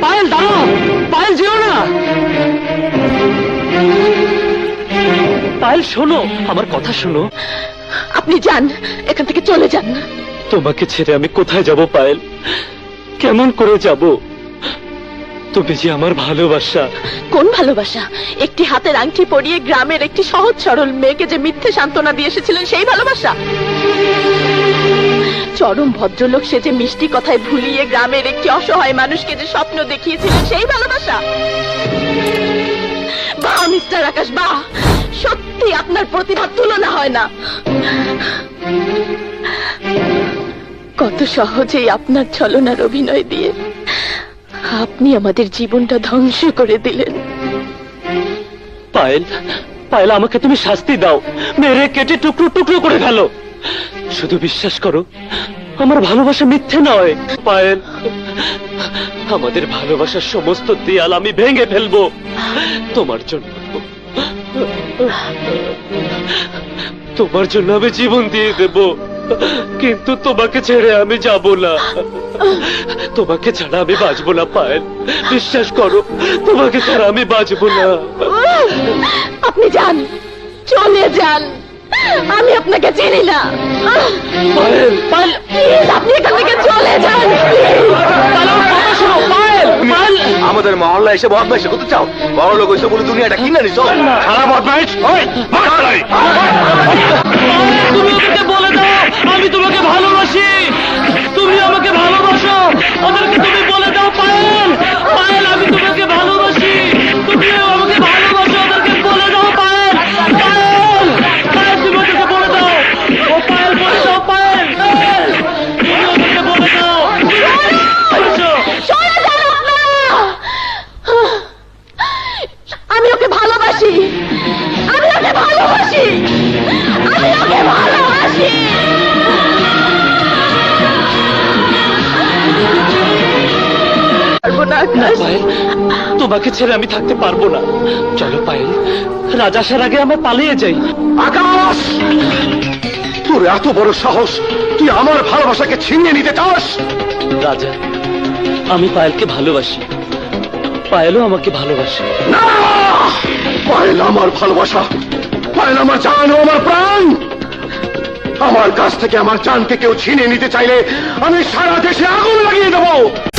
পায়েল দাঁড়াও। পায়েল যেও না। পায়েল শোনো আমার কথা শোনো। আপনি যান এখান থেকে চলে যান। তোমাকে ছেড়ে আমি কোথায় যাব পায়েল? কেমন করে যাব? তুমি যে আমার ভালোবাসা। কোন ভালোবাসা? একটি হাতের আংটি পরিয়ে গ্রামের একটি সহজ সরল মেয়েকে যে মিথ্যে সান্ত্বনা দিয়ে এসেছিলেন সেই ভালোবাসা? চরম ভদ্রলোক সে যে মিষ্টি কথায় ভুলিয়ে গ্রামের একটি অসহায় মানুষকে যে স্বপ্ন দেখিয়েছিলেন সেই ভালোবাসা। বাহ, মিস্টার আকাশ, বাহ! সত্যি আপনার প্রতিভা তুলনা হয় না। কত সহজেই আপনার ছলনার অভিনয় দিয়ে আপনি আমাদের জীবনটা ধ্বংস করে দিলেন। পায়েল পায়েল, আমাকে তুমি শাস্তি দাও। মেরে কেটে টুকরো টুকরো করে ফেলো। শুধু বিশ্বাস করো, আমার ভালোবাসা মিথ্যে নয়। পায়েল, আমাদের ভালোবাসার সমস্ত দেয়াল আমি ভেঙে ফেলব। তোমার জন্য। তোমার জন্য আমি জীবন দিয়ে দেব। কিন্তু তোমাকে ছেড়ে আমি যাব না। তোমাকে ছাড়া আমি বাঁচবো না, পায়েল। বিশ্বাস করো, তোমাকে ছাড়া আমি বাঁচবো না। আপনি যান, চলে যান। আমি আপনাকে চিনি না। পায়েল! পায়েল Please, আপনি এখান থেকে চলে যান। আমাদের মহল্লা এসে বদমাইশ করতে চাও। বড় লোক এসে বলে দুনিয়াটা কিনে নিছ খারাপ বদমাইশ? তুমি আমাকে বলে দাও আমি তোমাকে ভালোবাসি। তুমি আমাকে ভালোবাসো। ওদেরকে তুমি বলে দাও পায়েল! না পায়েল তোমাকে ছেড়ে আমি থাকতে পারব না। চলো পায়েল রাজা আসার আগে আমরা পালিয়ে যাই। আকাশ! তোর এত বড় সাহস তুই আমার ভালোবাসাকে ছিনিয়ে নিতে চাস? রাজা আমি পায়েলকে ভালোবাসি। পায়েলও আমাকে ভালোবাসে। না! পায়েল আমার ভালোবাসা। পায়েল আমার জান ও আমার প্রাণ। আমার কাছ থেকে আমার জানকে কেউ ছিনিয়ে নিতে চাইলে আমি সারা দেশে আগুন লাগিয়ে দেবো।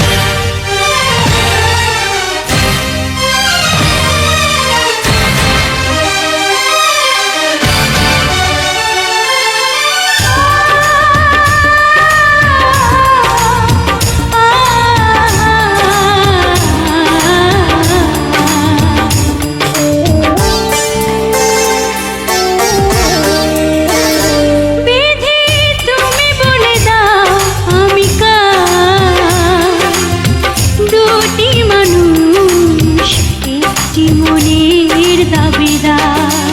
মনের দাবিদার।